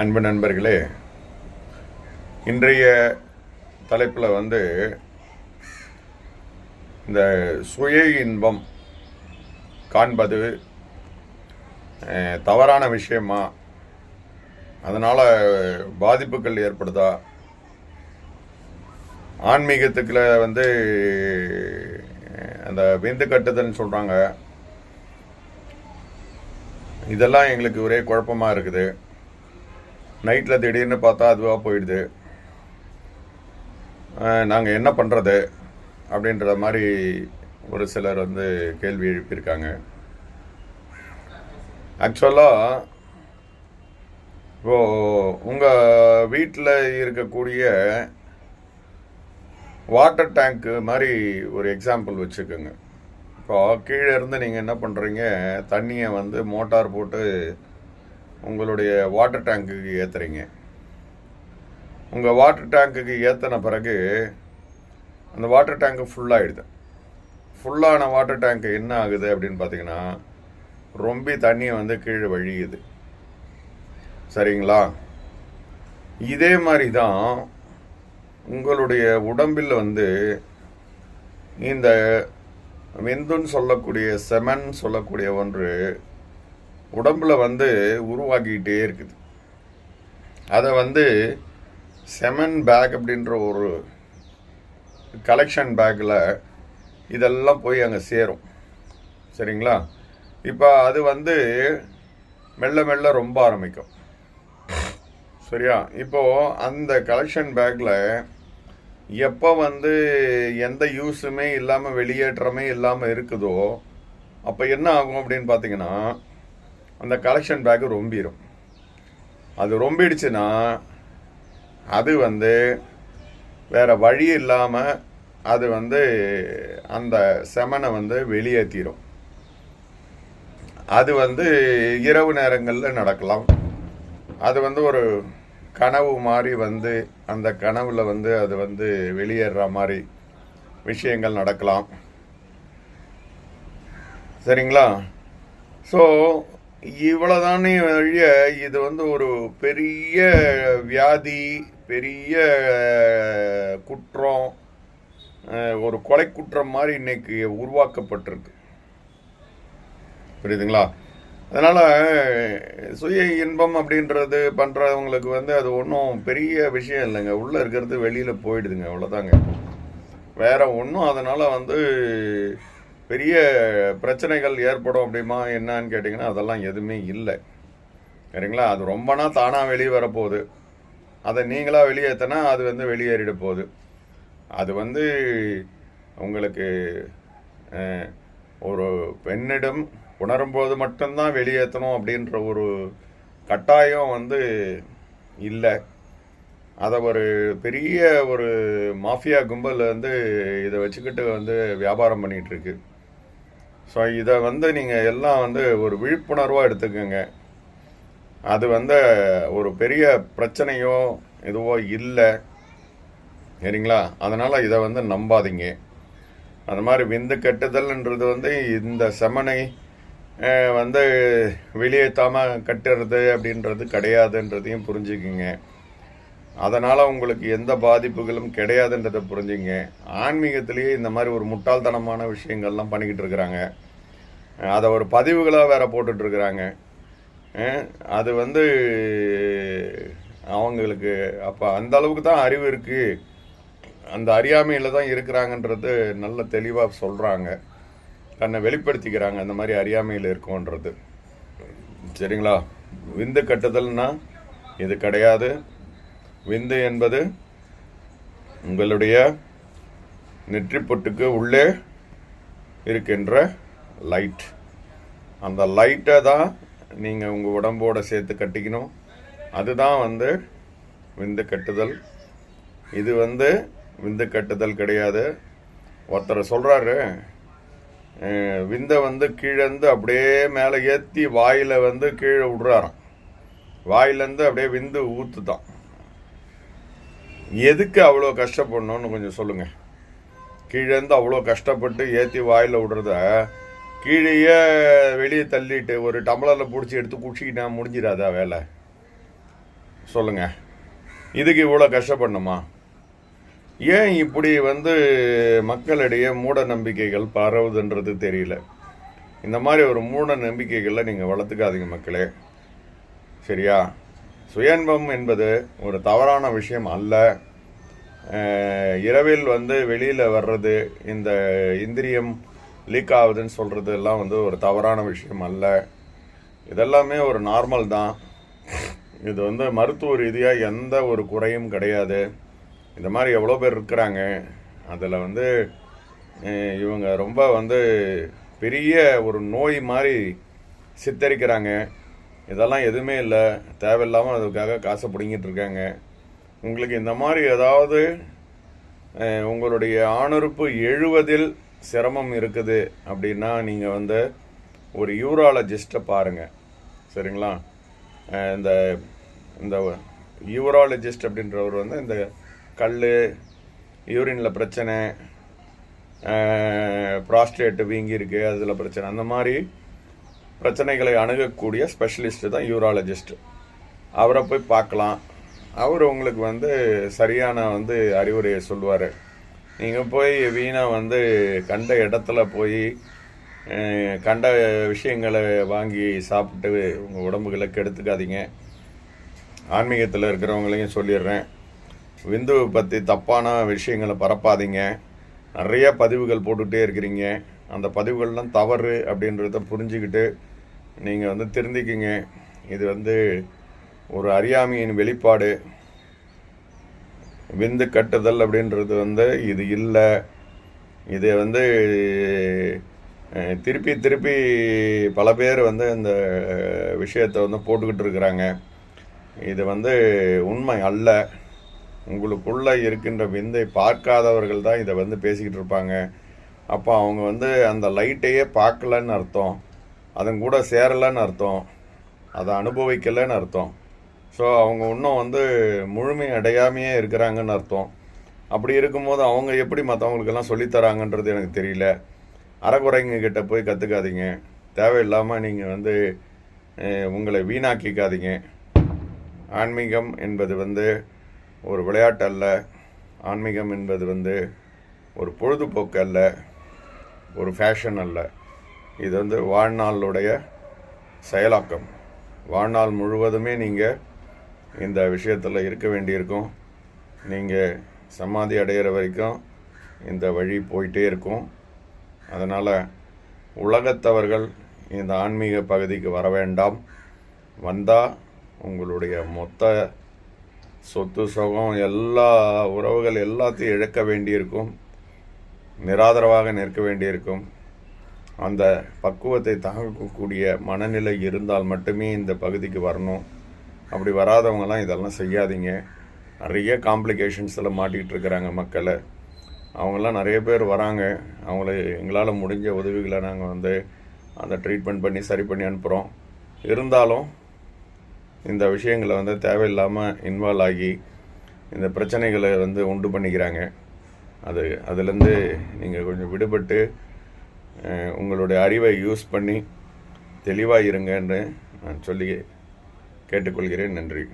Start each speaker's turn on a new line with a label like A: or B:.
A: அன்பு நண்பர்களே இன்றைய தலைப்பில் வந்து இந்த சுய இன்பம் காண்பது தவறான விஷயமா? அதனால் பாதிப்புகள் ஏற்படுதா? ஆன்மீகத்துக்குள்ள வந்து அந்த விந்து கட்டுதல்னு சொல்கிறாங்க இதெல்லாம் எங்களுக்கு ஒரே குழப்பமாக இருக்குது. நைட்டில் திடீர்னு பார்த்தா அதுவாக போயிடுது. நாங்கள் என்ன பண்ணுறது அப்படின்ற மாதிரி ஒரு சிலர் வந்து கேள்வி எழுப்பியிருக்காங்க. ஆக்சுவலாக இப்போ உங்கள் வீட்டில் இருக்கக்கூடிய வாட்டர் டேங்க்கு மாதிரி ஒரு எக்ஸாம்பிள் வச்சுக்கோங்க. இப்போ கீழே இருந்து நீங்கள் என்ன பண்ணுறீங்க தண்ணியை வந்து மோட்டார் போட்டு உங்களுடைய வாட்டர் டேங்க்குக்கு ஏற்றுறீங்க உங்கள் வாட்டர் டேங்குக்கு ஏற்றின பிறகு அந்த வாட்டர் டேங்க்கு ஃபுல்லாகிடுது ஃபுல்லான வாட்டர் டேங்க்கு என்ன ஆகுது அப்படின்னு பார்த்தீங்கன்னா ரொம்ப தண்ணியை வந்து கீழே வழியுது. சரிங்களா? இதே மாதிரி தான் உங்களுடைய உடம்பில் வந்து இந்த விந்துன்னு சொல்லக்கூடிய செமன் சொல்லக்கூடிய ஒன்று உடம்புல வந்து உருவாக்கிக்கிட்டே இருக்குது. அதை வந்து செமன் பேக் அப்படின்ற ஒரு கலெக்ஷன் பேக்கில் இதெல்லாம் போய் அங்கே சேரும். சரிங்களா? இப்போ அது வந்து மெல்ல மெல்ல ரொம்ப ஆரம்பிக்கும். சரியா? இப்போது அந்த கலெக்ஷன் பேக்கில் எப்போ வந்து எந்த யூஸுமே இல்லாமல் வெளியேற்றமே இல்லாமல் இருக்குதோ அப்போ என்ன ஆகும் அப்படின்னு பார்த்தீங்கன்னா அந்த கலெக்ஷன் பேக்கு ரொம்பிடும் அது ரொம்பிடுச்சுன்னா அது வந்து வேறு வழி இல்லாமல் அது வந்து அந்த செமனை வந்து வெளியேற்றிடும் அது வந்து இரவு நேரங்களில் நடக்கலாம். அது வந்து ஒரு கனவு மாதிரி வந்து அந்த கனவில் வந்து அது வந்து வெளியேற மாதிரி விஷயங்கள் நடக்கலாம். சரிங்களா? ஸோ இவ்வளோதானே வழிய இது வந்து ஒரு பெரிய வியாதி பெரிய குற்றம் ஒரு கொலை குற்றம் மாதிரி இன்னைக்கு உருவாக்கப்பட்டிருக்கு. புரியுதுங்களா? அதனால் சுய இன்பம் அப்படின்றது பண்ணுறவங்களுக்கு வந்து அது ஒன்றும் பெரிய விஷயம் இல்லைங்க. உள்ளே இருக்கிறது வெளியில் போயிடுதுங்க அவ்வளோதாங்க வேற ஒன்றும் அதனால் வந்து பெரிய பிரச்சனைகள் ஏற்படும் அப்படிமா என்னன்னு கேட்டிங்கன்னா அதெல்லாம் எதுவுமே இல்லை. சரிங்களா? அது ரொம்பனா தானாக வெளியே வரப்போகுது. அதை நீங்களாக வெளியேற்றினா அது வந்து வெளியேறிட போகுது. அது வந்து உங்களுக்கு ஒரு பெண்ணிடம் உணரும்போது மட்டும்தான் வெளியேற்றணும் அப்படின்ற ஒரு கட்டாயம் வந்து இல்லை. அதை ஒரு பெரிய ஒரு மாஃபியா கும்பல் வந்து இதை வச்சுக்கிட்டு வந்து வியாபாரம் பண்ணிகிட்ருக்கு ஸோ இதை வந்து நீங்கள் எல்லாம் வந்து ஒரு விழிப்புணர்வாக எடுத்துக்கோங்க. அது வந்து ஒரு பெரிய பிரச்சனையோ எதுவோ இல்லை. சரிங்களா? அதனால் இதை வந்து நம்பாதீங்க. அந்த மாதிரி விந்து கட்டுதல்ன்றது வந்து இந்த செமனை வந்து வெளியேற்றாமல் கட்டுறது அப்படின்றது கிடையாதுன்றதையும் புரிஞ்சுக்குங்க. அதனால் உங்களுக்கு எந்த பாதிப்புகளும் கிடையாதுன்றதை புரிஞ்சுங்க. ஆன்மீகத்திலேயே இந்த மாதிரி ஒரு முட்டாள்தனமான விஷயங்கள்லாம் பண்ணிக்கிட்டு இருக்கிறாங்க. அதை ஒரு பதிவுகளாக வேற போட்டுட்ருக்குறாங்க அது வந்து அவங்களுக்கு அப்போ அந்த அளவுக்கு தான் அறிவு இருக்குது அந்த அறியாமையில் தான் இருக்கிறாங்கன்றது நல்ல தெளிவாக சொல்கிறாங்க தன்னை வெளிப்படுத்திக்கிறாங்க அந்த மாதிரி அறியாமையில் இருக்கோன்றது. சரிங்களா? விந்து கட்டுதல்னால் இது கிடையாது. விந்து என்பது உங்களுடைய நெற்றிப்பொட்டுக்கு உள்ளே இருக்கின்ற லைட் அந்த லைட்டை தான் நீங்கள் உங்கள் உடம்போட சேர்த்து கட்டிக்கணும். அதுதான் வந்து விந்து கட்டுதல். இது வந்து விந்து கட்டுதல் கிடையாது. ஒருத்தர் சொல்கிறாரு விந்தை வந்து கீழேருந்து அப்படியே மேலே ஏற்றி வாயில் வந்து கீழே விடுறாராம். வாயிலேருந்து அப்படியே விந்து ஊற்றுதான் எதுக்கு அவ்வளோ கஷ்டப்படணும்னு கொஞ்சம் சொல்லுங்கள் கீழேருந்து அவ்வளோ கஷ்டப்பட்டு ஏற்றி வாயில் விடுறத கீழேயே வெளியே தள்ளிட்டு ஒரு டம்ளரில் பிடிச்சி எடுத்து குடிச்சிக்கிட்டா முடிஞ்சிடாதா வேலை? சொல்லுங்கள் இதுக்கு இவ்வளோ கஷ்டப்படணுமா? ஏன் இப்படி வந்து மக்களிடையே மூட நம்பிக்கைகள் பரவுதுன்றது தெரியல. இந்த மாதிரி ஒரு மூட நம்பிக்கைகளை நீங்கள் வளர்த்துக்காதீங்க மக்களே. சரியா? சுயன்பம் என்பது ஒரு தவறான விஷயம் அல்ல. இரவில் வந்து வெளியில் வர்றது இந்த இந்திரியம் லீக் ஆகுதுன்னு சொல்கிறது எல்லாம் வந்து ஒரு தவறான விஷயம் அல்ல. இதெல்லாமே ஒரு நார்மல் தான். இது வந்து மருத்துவ ரீதியாக எந்த ஒரு குறையும் கிடையாது. இந்த மாதிரி எவ்வளோ பேர் இருக்கிறாங்க அதில் வந்து இவங்க ரொம்ப வந்து பெரிய ஒரு நோய் மாதிரி சித்தரிக்கிறாங்க. இதெல்லாம் எதுவுமே இல்லை. தேவையில்லாமல் அதுக்காக காசை பிடிங்கிட்டு இருக்காங்க. உங்களுக்கு இந்த மாதிரி ஏதாவது உங்களுடைய ஆணுறுப்பு எழுவதில் சிரமம் இருக்குது அப்படின்னா நீங்கள் வந்து ஒரு யூராலஜிஸ்ட்டை பாருங்கள் சரிங்களா? இந்த இந்த யூராலஜிஸ்ட் அப்படின்றவர் வந்து இந்த கல் யூரினில் பிரச்சனை ப்ராஸ்டேட்டு வீங்கியிருக்கு அதில் பிரச்சனை அந்த மாதிரி பிரச்சனைகளை அணுகக்கூடிய ஸ்பெஷலிஸ்ட்டு தான் யூராலஜிஸ்ட் அவரை போய் பார்க்கலாம். அவர் உங்களுக்கு வந்து சரியான வந்து அறிவுரையை சொல்லுவார். நீங்கள் போய் வீணாக வந்து கண்ட இடத்துல போய் கண்ட விஷயங்களை வாங்கி சாப்பிட்டு உங்கள் உடம்புகளை கெடுத்துக்காதீங்க. ஆன்மீகத்தில் இருக்கிறவங்களையும் சொல்லிடுறேன். விந்துவை பற்றி தப்பான விஷயங்களை பரப்பாதீங்க. நிறைய பதிவுகள் போட்டுகிட்டே இருக்கிறீங்க. அந்த பதிவுகள்லாம் தவறு அப்படின்றத புரிஞ்சுக்கிட்டு நீங்கள் வந்து திருந்திக்கிங்க. இது வந்து ஒரு அறியாமையின் வெளிப்பாடு. விந்து கட்டுதல் அப்படின்றது வந்து இது இல்லை. இது வந்து திருப்பி திருப்பி பல பேர் வந்து இந்த விஷயத்தை வந்து போட்டுக்கிட்டு இருக்கிறாங்க. இது வந்து உண்மை அல்ல. உங்களுக்குள்ளே இருக்கின்ற விந்தை பார்க்காதவர்கள் தான் இதை வந்து பேசிக்கிட்டு இருப்பாங்க. அப்போ அவங்க வந்து அந்த லைட்டையே பார்க்கலன்னு அர்த்தம். அதன் கூட சேரலைன்னு அர்த்தம். அதை அனுபவிக்கலைன்னு அர்த்தம். ஸோ அவங்க இன்னும் வந்து முழுமை அடையாமையே இருக்கிறாங்கன்னு அர்த்தம். அப்படி இருக்கும்போது அவங்க எப்படி மற்றவங்களுக்கெல்லாம் சொல்லித்தராங்கன்றது எனக்கு தெரியல. அறகுறைங்க கிட்ட போய் கற்றுக்காதீங்க தேவையில்லாமல் நீங்கள் வந்து உங்களை வீணாக்கிக்காதீங்க. ஆன்மீகம் என்பது வந்து ஒரு விளையாட்டு அல்ல ஆன்மீகம் என்பது வந்து ஒரு பொழுதுபோக்கு அல்ல ஒரு ஃபேஷன் அல்ல. இது வந்து வாழ்நாளுடைய செயலாக்கம். வாழ்நாள் முழுவதுமே நீங்கள் இந்த விஷயத்தில் இருக்க வேண்டியிருக்கும். நீங்கள் சமாதி அடையிற வரைக்கும் இந்த வழி போயிட்டே இருக்கும். அதனால் உலகத்தவர்கள் இந்த ஆன்மீக பகுதிக்கு வர வேண்டாம். வந்தால் உங்களுடைய மொத்த சொத்து சுகம் எல்லா உறவுகள் எல்லாத்தையும் இழக்க வேண்டியிருக்கும். நிராதரவாக நிற்க வேண்டியிருக்கும். அந்த பக்குவத்தை தாங்கக்கூடிய மனநிலை இருந்தால் மட்டுமே இந்த பகுதிக்கு வரணும். அப்படி வராதவங்கலாம் இதெல்லாம் செய்யாதீங்க. நிறைய காம்ப்ளிகேஷன்ஸில் மாட்டிகிட்டு இருக்கிறாங்க மக்களை. அவங்களாம் நிறைய பேர் வராங்க. அவங்கள எங்களால் முடிஞ்ச உதவிகளை நாங்கள் வந்து அந்த ட்ரீட்மெண்ட் பண்ணி சரி பண்ணி அனுப்புகிறோம் இருந்தாலும் இந்த விஷயங்களை வந்து தேவையில்லாமல் இன்வால்வ் ஆகி இந்த பிரச்சனைகளை வந்து உண்டு பண்ணிக்கிறாங்க. அது அதுலேருந்து நீங்கள் கொஞ்சம் விடுபட்டு உங்களுடைய அறிவை யூஸ் பண்ணி தெளிவாக இருங்கன்னு நான் சொல்லி கேட்டுக்கொள்கிறேன். நன்றி.